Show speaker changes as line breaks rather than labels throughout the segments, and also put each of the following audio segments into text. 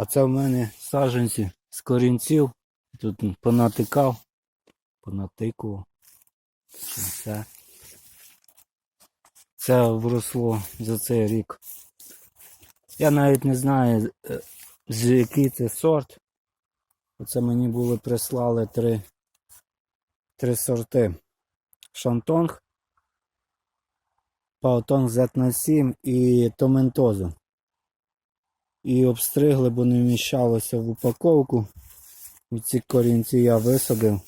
А це в мене саджанці з корінців. Тут понатикав, понатикував. Це. Це вросло за цей рік. Я навіть не знаю, е, з який це сорт. Оце мені були прислали три, три сорти. Шантонг, Паутонг Z07 і Томентозу. І обстригли, бо не вміщалося в упаковку. І ці корінці я висадив.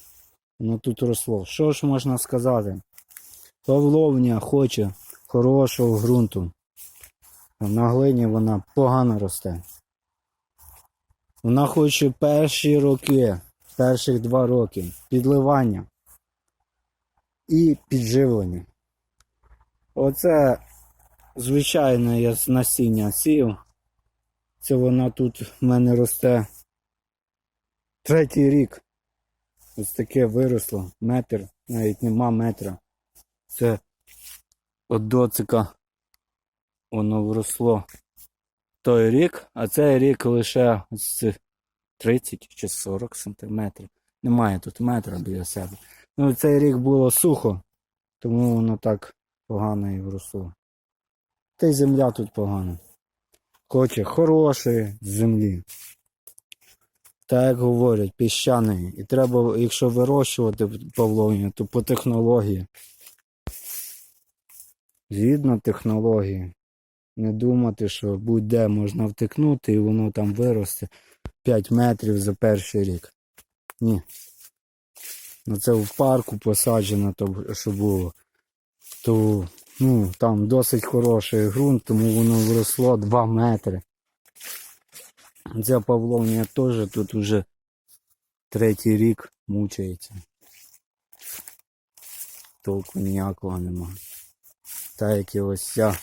Воно тут росло. Що ж можна сказати? Павловня хоче хорошого ґрунту. На глині вона погано росте. Вона хоче перші роки, перших два роки підливання і підживлення. Оце звичайне я насіння сів. Це вона тут в мене росте третій рік. Ось таке виросло. Метр, навіть нема метра. Це от доцика воно вросло той рік, а цей рік лише ось 30 чи 40 сантиметрів. Немає тут метра біля себе. Ну, цей рік було сухо, тому воно так погано і вросло. Та й земля тут погана. Хоче хорошої землі. Так як говорять, піщаної. І треба, якщо вирощувати павловню, то по технології. Згідно технології. Не думати, що будь-де можна втикнути і воно там виросте 5 метрів за перший рік. Ні. Ну це в парку посаджено, то що було. То ну, там досить хороший ґрунт, тому воно вросло 2 метри. Ця павловня теж тут уже третій рік мучається. Толку ніякого нема. Та як і ось ця